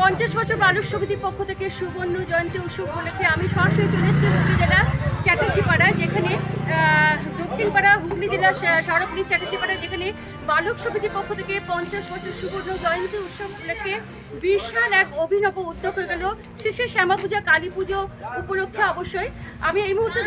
পঞ্চাশ বছর মানুষ সমিতির পক্ষ থেকে সুবর্ণ জয়ন্তী উৎসব উপলক্ষে আমি সরাসরি চলে এসেছি হুগলি পাড়ায়, যেখানে দক্ষিণপাড়া, হুগলি জেলা সড়কলি চ্যাটার্জিপাড়া যেখানে বালক সমিতির পক্ষ থেকে পঞ্চাশ বছর সুবর্ণ জয়ন্তী উৎসব উপলক্ষে বিশাল এক অভিনব উদ্যোগ হয়ে গেল। শেষে শ্যামা পূজা কালী পুজো উপলক্ষে অবশ্যই আমি এই মুহূর্তে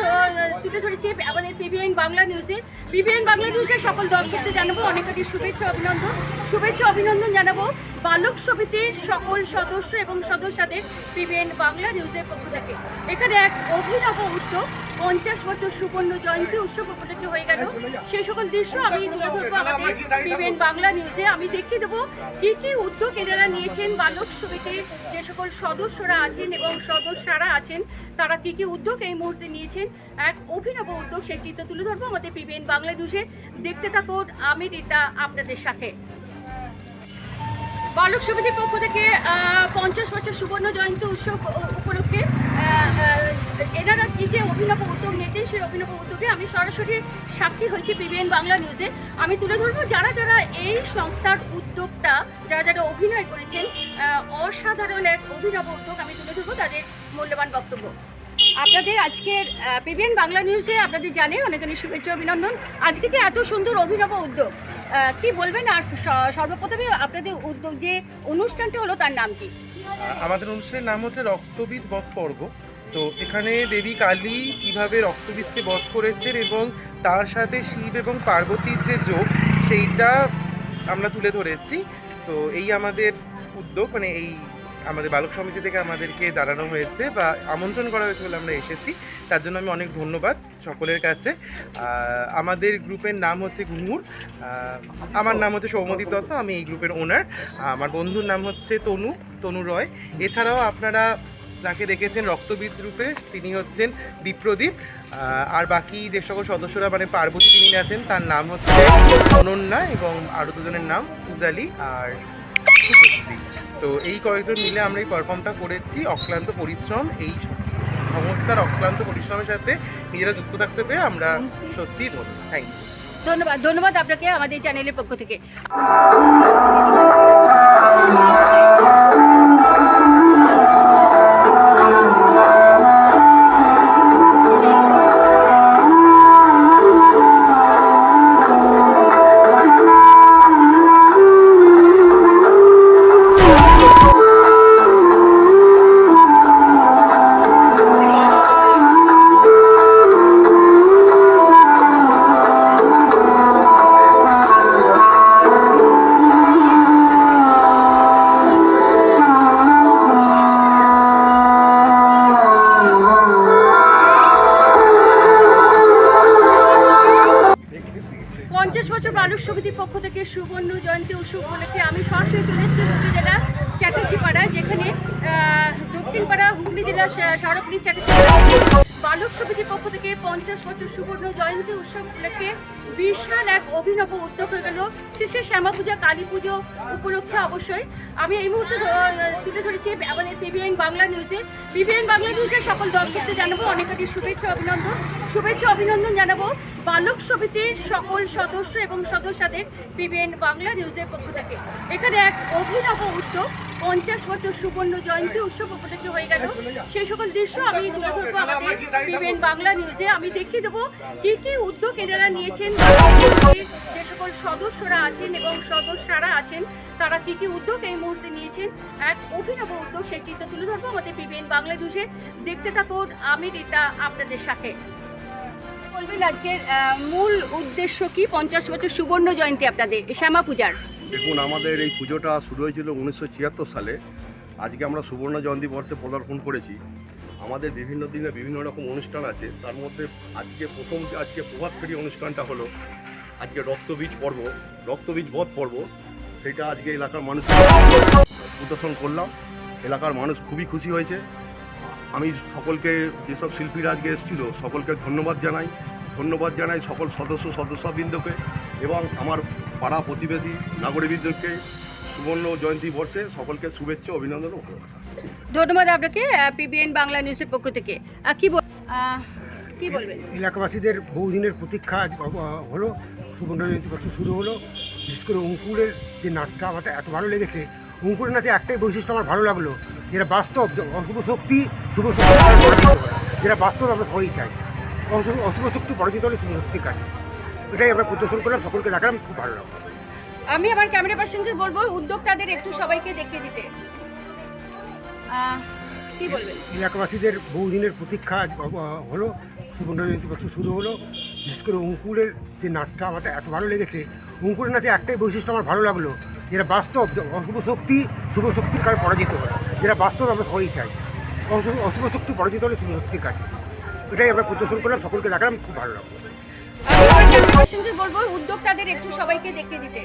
তুলে ধরেছি আমাদের পিবিএন বাংলা নিউজে। পিবিএন বাংলা নিউজের সকল দর্শকদের জানাব অনেক অনেক শুভেচ্ছা, অভিনন্দন। শুভেচ্ছা, অভিনন্দন জানাব বালক সমিতির সকল সদস্য এবং সদস্যদের পিবিএন বাংলা নিউজের পক্ষ থেকে। এখানে এক অভিনব উদ্যোগ পঞ্চাশ বছর সুবর্ণ জয়ন্তী উৎসব উপলক্ষে হয়ে গেল। সেই সকল দৃশ্য আমি তুলে ধরবো আমাদের পিবিএন বাংলা নিউজে। আমি দেখিয়ে দেবো কি কি উদ্যোগ এনারা নিয়েছেন বালক সমিতির যে সকল সদস্যরা আছেন এবং সদস্যরা আছেন, তারা কি কি উদ্যোগ এই মুহূর্তে নিয়েছেন? এক অভিনব উদ্যোগ সেই চিত্র তুলে ধরবো আমাদের পিবিএন বাংলা নিউজে। দেখতে থাকুন আমি রীতা আপনাদের সাথে। বালক সমিতির পক্ষ থেকে পঞ্চাশ বছর সুবর্ণ জয়ন্তী উৎসব উপলক্ষে আহ, আহ, এনারা কি যে অভিনব উদ্যোগ নিয়েছেন, সেই অভিনব উদ্যোগে আমি সরাসরি সাক্ষী হয়েছি পিবিএন বাংলা নিউজে। আমি তুলে ধরবো যারা যারা এই সংস্থার উদ্যোগটা যারা যারা অভিনয় করেছেন অসাধারণ এক অভিনব উদ্যোগ আমি তুলে ধরবো, তাদের মূল্যবান বক্তব্য। আপনাদের আজকের পিবিএন বাংলা নিউজে আপনাদের জানে অনেক অনেক শুভেচ্ছা, অভিনন্দন। আজকে যে এত সুন্দর অভিনব উদ্যোগ কি বলবেন? আর সর্বপ্রথমে আপনাদের উদ্যোগ যে অনুষ্ঠানটা হলো, তার নাম কি? আমাদের অনুষ্ঠানের নাম হচ্ছে রক্তবীজ বধ পর্ব। তো এখানে দেবী কালী কীভাবে রক্তবীজকে বধ করেছেন এবং তার সাথে শিব এবং পার্বতীর যে যোগ সেইটা আমরা তুলে ধরেছি। তো এই আমাদের উদ্যোগ মানে এই আমাদের বালক সমিতি থেকে আমাদেরকে জানানো হয়েছে বা আমন্ত্রণ করা হয়েছে বলে আমরা এসেছি। তার জন্য আমি অনেক ধন্যবাদ সকলের কাছে। আমাদের গ্রুপের নাম হচ্ছে আহ, আমার নাম হচ্ছে সৌমদীপ দত্ত আমি এই গ্রুপের ওনার। আমার বন্ধুর নাম হচ্ছে তনু তনু রয়। এছাড়াও আপনারা যাকে দেখেছেন রক্তবীজ রূপে তিনি হচ্ছেন বিপ্রদীপ। আর বাকি যে সকল সদস্যরা মানে পার্বতী তিনি আছেন তার নাম হচ্ছে অনন্যা এবং আরও দুজনের নাম পূজালি আর শুভশ্রী। তো এই কয়েকজন মিলে আমরা এই পারফর্মটা করেছি অক্লান্ত পরিশ্রম। এই সংস্থার অক্লান্ত পরিশ্রমের সাথে নিজেরা যুক্ত থাকতে পেরে আমরা সত্যি ধন্য। থ্যাংক ইউ ধন্যবাদ ধন্যবাদ আপনাকে আমাদের চ্যানেলের পক্ষ থেকে। সমিতির পক্ষ থেকে সুবর্ণ জয়ন্তী উৎসব উপলক্ষে আমি সরাসরি চলে এসেছি হুগলি জেলা চ্যাটার্জিপাড়া যেখানে দক্ষিণ দক্ষিণপাড়া হুগলি জেলা সড়কলি চ্যাটার্জিপাড়া বালক সমিতির পক্ষ থেকে পঞ্চাশ বছর সুবর্ণ জয়ন্তী উৎসব উপলক্ষে বিশাল এক অভিনব উদ্যোগ হয়ে গেল। শেষে শ্যামা পূজা কালী পুজো উপলক্ষে অবশ্যই আমি এই মুহূর্তে তুলে ধরেছি আমাদের পিবিএন বাংলা নিউজে পিবিএন বাংলা নিউজের সকল দর্শকদের জানাব অনেক শুভেচ্ছা, অভিনন্দন। শুভেচ্ছা, অভিনন্দন জানাব বালক সমিতির সকল সদস্য এবং সদস্যদের পিবিএন বাংলা নিউজের পক্ষ থেকে। এখানে এক অভিনব উদ্যোগ, পঞ্চাশ বছর সুবর্ণ জয়ন্তী উৎসব উপলক্ষে হয়ে গেল। সেই সকল দৃশ্য আমি তুলে ধরবো আমাদের পিবিএন বাংলা নিউজে আমি দেখিয়ে দেবো কি কি উদ্যোগ এনারা নিয়েছেন, যে সকল সদস্যরা আছেন এবং সদস্যরা আছেন, তারা কি কি উদ্যোগ এই মুহূর্তে নিয়েছেন, এক অভিনব উদ্যোগ সেই চিত্র তুলে ধরবো আমাদের পিবিএন বাংলা নিউজে। দেখতে থাকুন, আমি রীতা আপনাদের সাথে। বলবেন আজকের মূল উদ্দেশ্য কি? পঞ্চাশ বছর সুবর্ণ জয়ন্তী আপনাদের, শ্যামা পূজার। দেখুন, আমাদের এই পুজোটা শুরু হয়েছিল উনিশশো ছিয়াত্তর সালে। আজকে আমরা সুবর্ণ জয়ন্তী বর্ষে পদার্পণ করেছি। আমাদের বিভিন্ন দিনে বিভিন্ন রকম অনুষ্ঠান আছে। তার মধ্যে আজকে প্রথম যে আজকে প্রভাত ফেরি অনুষ্ঠানটা হলো। আজকে রক্তবীজ পর্ব, রক্তবীজ বধ পর্ব। সেটা আজকে এলাকার মানুষ প্রদর্শন করলাম। এলাকার মানুষ খুবই খুশি হয়েছে। আমি সকলকে, যেসব শিল্পীরা আজকে এসেছিল, সকলকে ধন্যবাদ জানাই। ধন্যবাদ জানাই সকল সদস্য, সদস্যবৃন্দকে এবং আমার পাড়া প্রতিবেশী নাগরিকবৃন্দকে। সুবর্ণ জয়ন্তী বর্ষে সকলকে শুভেচ্ছা, অভিনন্দন ও ভালোবাসা। ধন্যবাদ আপনাকে পিবিএন বাংলা নিউজের পক্ষ থেকে। কি বলবেন? এলাকাবাসীদের বহুদিনের প্রতীক্ষা আজ হলো সুবর্ণ জয়ন্তী বছর শুরু হলো। বিশেষ করে অঙ্কুরের যে নাচটা আমাদের এত ভালো লেগেছে অঙ্কুরের নাচে একটাই বৈশিষ্ট্য আমার ভালো লাগল যেটা বাস্তব অশুভ শক্তি শুভ শক্তি যেটা বাস্তব আমরা সবাই চাই। অশুভ অশুভ শক্তি পরাজিত হলে শুভ শক্তির কাছে। এটাই আমরা প্রদর্শন করলাম সকলকে দেখালাম খুব ভালো লাগল। আমি আমার ক্যামেরা পার্সনকে বলব উদ্যোক্তাদের একটু সবাইকে দেখিয়ে দিতে। কি বলবেন? এলাকাবাসীদের বহুদিনের প্রতীক্ষা আজ হলো সুবর্ণ জয়ন্তী বছর শুরু হলো। বিশেষ করে অঙ্কুরের যে নাচটা আমার এত ভালো লেগেছে অঙ্কুরের নাচে একটাই বৈশিষ্ট্য আমার ভালো লাগল যেটা বাস্তব অশুভ শক্তি শুভ শক্তির কারণে পরাজিত হয় যেটা বাস্তব আমরা সবাই চাই। অশুভ অশুভ শক্তি পরাজিত হলে শুভ শক্তির কাছে। এটাই আমরা প্রদর্শন করলাম সকলকে দেখালাম খুব ভালো লাগল। বলব উদ্যোক্তাদের একটু সবাইকে দেখিয়ে দিতে।